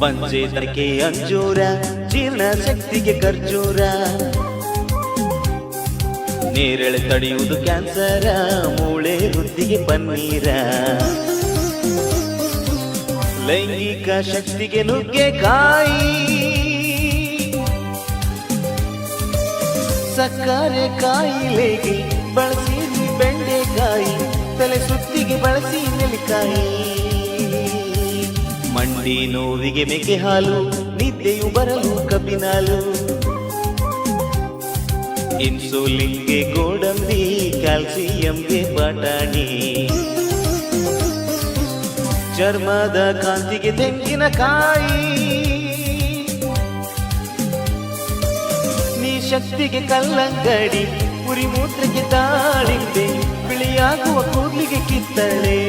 ಬಂಜೇತಕ್ಕೆ ಅಂಜೂರ, ಜೀರ್ಣ ಶಕ್ತಿಗೆ ಖರ್ಜೂರ. ನೇರಳೆ ತಡೆಯುವುದು ಕ್ಯಾನ್ಸರ, ಮೂಳೆ ವೃದ್ಧಿಗೆ ಪನ್ನೀರ. ಲೈಂಗಿಕ ಶಕ್ತಿಗೆ ನುಗ್ಗೆಕಾಯಿ ಸಕ್ಕರೆ ಕಾಯಿಲೆಗೆ ಬಳಸಿ ಬೆಂಡೆಕಾಯಿ, ತಲೆ ಸುತ್ತಿಗೆ ಬಳಸಿ ನೆಲಿಕಾಯಿ ಮಂಡಿ ನೋವಿಗೆ ಮೇಕೆ ಹಾಲು, ನಿದ್ದೆಯು ಬರಲು ಕಬ್ಬಿನಾಲು. ಇನ್ಸುಲಿನ್ಗೆ ಗೋಡಂಬಿ, ಕ್ಯಾಲ್ಸಿಯಂಗೆ ಬಟಾಣಿ. ಚರ್ಮದ ಕಾಂತಿಗೆ ತೆಂಗಿನಕಾಯಿ. ನೀ ಶಕ್ತಿಗೆ ಕಲ್ಲಂಗಡಿ ಪುರಿ ಮೂತ್ರಕ್ಕೆ ತಾಳಿಂದೆ ಬಿಳಿಯಾಗುವ ಕೂದಲಿಗೆ ಕಿತ್ತಳೆ.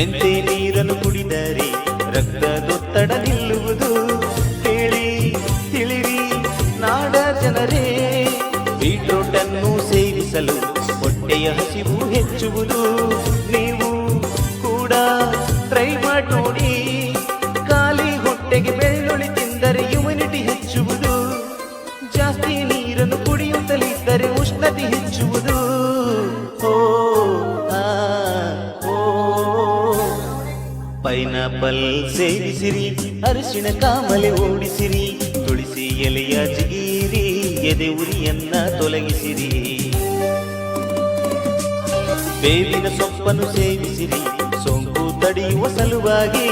ಮೆಂತೆ ನೀರನ್ನು ಕುಡಿದರೆ ರಕ್ತದೊತ್ತಡ ನಿಲ್ಲುವುದು. ಹೇಳಿ ತಿಳಿರಿ ನಾಡ ಜನರೇ ಬೀಟ್ರೋಟನ್ನು ಸೇವಿಸಲು ಹೊಟ್ಟೆಯ ಹಸಿವು ಹೆಚ್ಚುವುದು. ಪೈನಾಪಲ್ ಸೇವಿಸಿರಿ ಅರಿಶಿಣ ಕಾಮಲೆ ಓಡಿಸಿರಿ, ತುಳಸಿ ಎಲೆಯ ಜಿಗೀರಿ, ಎದೆ ಉರಿಯನ್ನ ತೊಲಗಿಸಿರಿ. ಬೇವಿನ ಸೊಪ್ಪನ್ನು ಸೇವಿಸಿರಿ ಸೋಂಕು ತಡೆಯುವ ಸಲುವಾಗಿ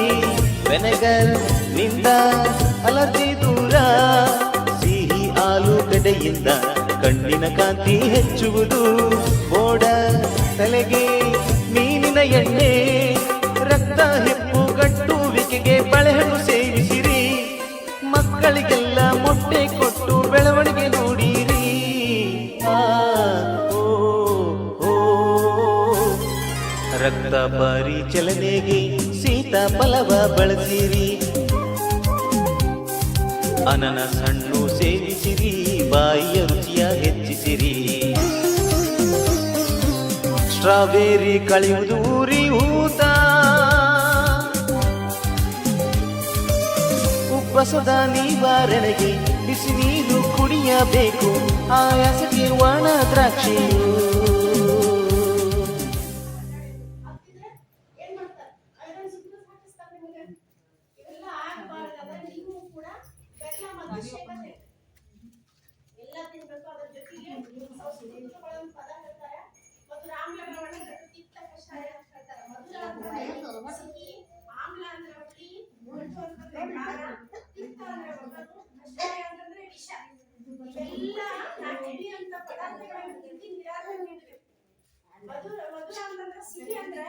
ವೆನೆಗರ್ನಿಂದ ಅಲರ್ಜಿ ದೂರ, ಸಿಹಿ ಆಲೂಗಡ್ಡೆಯಿಂದ ಕಣ್ಣಿನ ಕಾಂತಿ ಹೆಚ್ಚುವುದು, ಬೋಡ ತಲೆಗೆ ಮೀನಿನ ಎಣ್ಣೆ, ರಕ್ತ ಹೆಪ್ಪು ಗಟ್ಟುವಿಕೆಗೆ ಬಳೆಹಣ್ಣು ಸೇವಿಸಿರಿ. ಮಕ್ಕಳಿಗೆಲ್ಲ ಮೊಟ್ಟೆ ಕೊಟ್ಟು ಬೆಳವಣಿಗೆ ನೋಡಿರಿ. ರಕ್ತ ಪರಿಚಲನೆಗೆ ಸೀತಾಫಲವ ಬಳಸಿರಿ. ಅನನ ಹಣ್ಣು ಸೇವಿಸಿರಿ, ಬಾಯಿಯ ರುಚಿಯ ಹೆಚ್ಚಿಸಿರಿ. ಸ್ಟ್ರಾಬೆರಿ ಕಳೆಯುವುದು ಊರಿ ಊತ ಉಬ್ಬಸದ ನಿವಾರಣೆಗೆ ಬಿಸಿ ನೀರು ಕುಡಿಯಬೇಕು. ಆಯಾಸಕ್ಕೆ ಒಣ ಏನ್ ಮಾಡ್ತಾರೆ? ಮಧುರ ಮಧುರ ಅಂತಂದ್ರೆ ಸಿಹಿ ಅಂದ್ರೆ